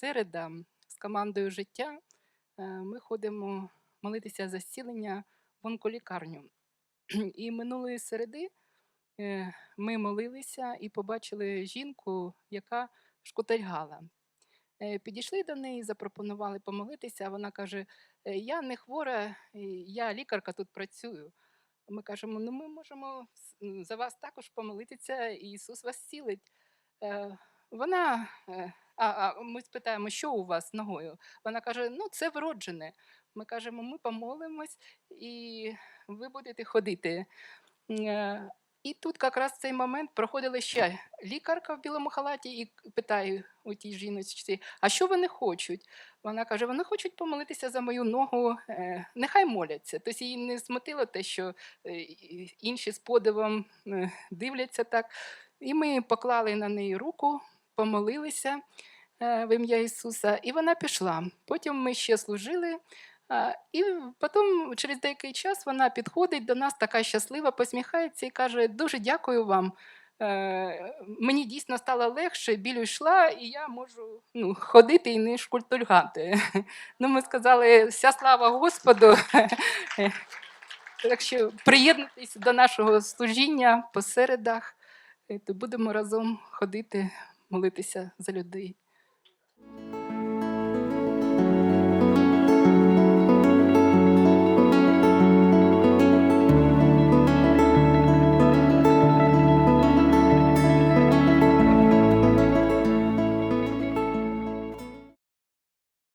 середа з командою життя е, ми ходимо молитися за зцілення в онколікарню. І минулої середи е, ми молилися і побачили жінку, яка шкутильгала. Е, Підійшли до неї, запропонували помолитися. Вона каже: «Е, Я не хвора, я лікарка тут працюю. Ми кажемо, ну ми можемо за вас також помолитися, і Ісус вас зцілить. Е, Вона, а, а ми спитаємо, що у вас з ногою? Вона каже: ну це вроджене. Ми кажемо, ми помолимось, і ви будете ходити. Е, І тут якраз цей момент проходила ще лікарка в білому халаті і питає у тій жіночці, а що вони хочуть? Вона каже: вони хочуть помолитися за мою ногу, е, нехай моляться. Тобто її не смутило те, що е, інші з подивом дивляться так. І ми поклали на неї руку, помолилися е, в ім'я Ісуса, і вона пішла. Потім ми ще служили. І потім, через деякий час, вона підходить до нас, така щаслива, посміхається і каже: Дуже дякую вам. Е, Мені дійсно стало легше, біль йшла, і я можу ну, ходити і не шкультульгати. Ну, ми сказали, вся слава Господу. Так що приєднуйтесь до нашого служіння по середах, е, то будемо разом ходити, молитися за людей.